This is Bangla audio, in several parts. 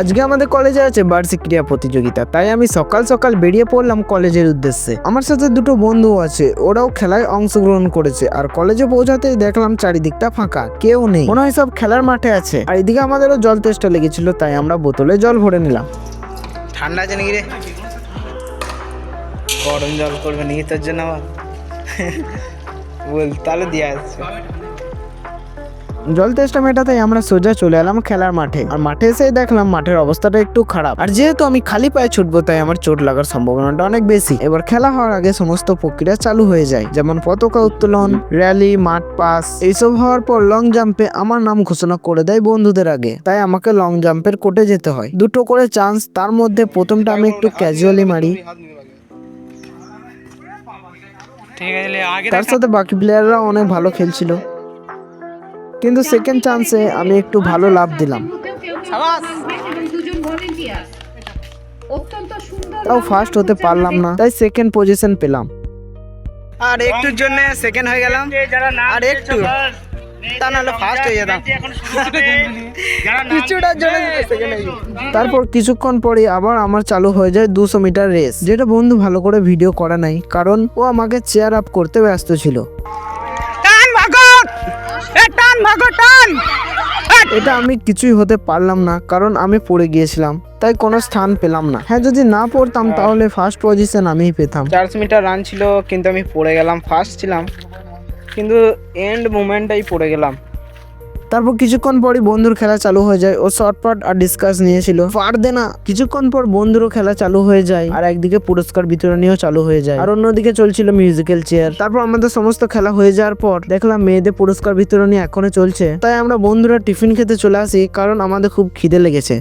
আজকে আমাদের কলেজে আছে বার্ষিক ক্রিয়া প্রতিযোগিতা। তাই আমি সকাল সকাল বেরিয়ে পড়লাম কলেজের উদ্দেশ্যে। আমার সাথে দুটো বন্ধু আছে, ওরাও খেলায় অংশগ্রহণ করেছে। আর কলেজে পৌঁছাতেই দেখলাম চারিদিকটা ফাঁকা, কেউ নেই। মনে হয় সব খেলার মাঠে আছে। আর এদিকে আমাদেরও জল তেষ্টা লেগেছিল, তাই আমরা বোতলে জল ভরে নিলাম। ঠান্ডা আছে নাকি রে? গরম জল করবে নাকি জন্য আবার। বল, তাহলে দিয়ে আসছে। জল তেষ্টা মেটাতে আমরা সোজা চলে এলাম খেলার মাঠে। আর মাঠে এসে দেখলাম মাঠের অবস্থাটা একটু খারাপ। আর যেহেতু আমি খালি পায়ে ছুটবো তাই আমার চোট লাগার সম্ভাবনাটা অনেক বেশি। এবার খেলা হওয়ার আগে সমস্ত প্রক্রিয়া চালু হয়ে যায়। যেমন পতাকা উত্তোলন র্যালি মাঠ পাস এইসব হওয়ার পর লং জাম্পে আমার নাম ঘোষণা করে দেয় বন্ধুদের আগে। তাই আমাকে লং জাম্পের কোর্টে যেতে হয়। দুটো করে চান্স তার মধ্যে প্রথমটা আমি একটু ক্যাজুয়ালি মারি। তার সাথে বাকি প্লেয়াররা অনেক ভালো খেলছিল। কিন্তু সেকেন্ড চান্সে আমি একটু ভালো লাভ দিলাম। দুজন ভলেন্টিয়ার অত্যন্ত সুন্দর তাও ফার্স্ট হতে পারলাম না তাই সেকেন্ড পজিশন পেলাম। আর একটুর জন্য সেকেন্ড হয়ে গেলাম। আর একটু? তা নাহলে ফার্স্ট হয়ে যেতাম। কিছুটার জন্য সেকেন্ড গেছি। তারপর কিছুক্ষণ পরে আবার আমার চালু হয়ে যায় দুশো মিটার রেস। যেটা বন্ধু ভালো করে ভিডিও করা নাই কারণ ও আমাকে চেয়ার আপ করতে ব্যস্ত ছিল। এটা আমি কিছুই হতে পারলাম না কারণ আমি পড়ে গিয়েছিলাম তাই কোনো স্থান পেলাম না। হ্যাঁ যদি না পড়তাম তাহলে ফার্স্ট পজিশন আমিই পেতাম। চার্জ মিটার রান ছিল কিন্তু আমি পড়ে গেলাম ফার্স্ট ছিলাম। কিন্তু এন্ড মোমেন্টটাই পড়ে গেলাম। তারপর কিছুক্ষণ পরই বন্ধুর খেলা চালু হয়ে যায় ও শর্টপাট আর ডিসকাস নিয়েছিল। পারদে না কিছুক্ষণ পর বন্ধুরও খেলা চালু হয়ে যায় আর একদিকে পুরস্কার বিতরণীও চালু হয়ে যায়। আর অন্যদিকে চলছিল মিউজিক্যাল চেয়ার তারপর আমাদের সমস্ত খেলা হয়ে যাওয়ার পর দেখলাম মেয়েদের পুরস্কার বিতরণী এখনও চলছে। তাই আমরা বন্ধুরা টিফিন খেতে চলে আসি কারণ আমাদের খুব খিদে লেগেছে।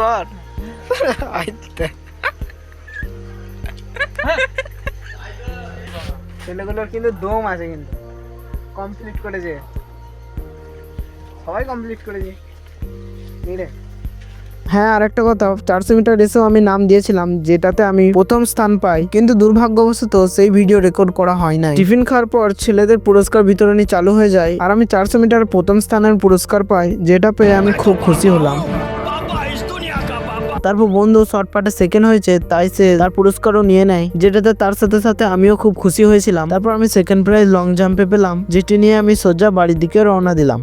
কর। ছেলেগুলোর কিন্তু দম আছে কিন্তু। কমপ্লিট করেছে। সবাই কমপ্লিট এই হ্যাঁ আর একটা কথা চারশো মিটার রেসেও আমি নাম দিয়েছিলাম, যেটাতে আমি প্রথম স্থান পাই। কিন্তু দুর্ভাগ্যবশত সেই ভিডিও রেকর্ড করা হয় নাই। টিফিন খাওয়ার পর ছেলেদের পুরস্কার বিতরণী চালু হয়ে যায়, আর আমি চারশো মিটার প্রথম স্থানের পুরস্কার পাই, যেটা পেয়ে আমি খুব খুশি হলাম। তারপর বন্ধু শর্টপাটে সেকেন্ড হয়েছে, তাই সে তার পুরস্কারও নিয়ে নেয়, যেটাতে তার সাথে সাথে আমিও খুব খুশি হয়েছিলাম। তারপর আমি সেকেন্ড প্রাইজ লং জাম্পে পেলাম, যেটি নিয়ে আমি সোজা বাড়ির দিকে রওনা দিলাম।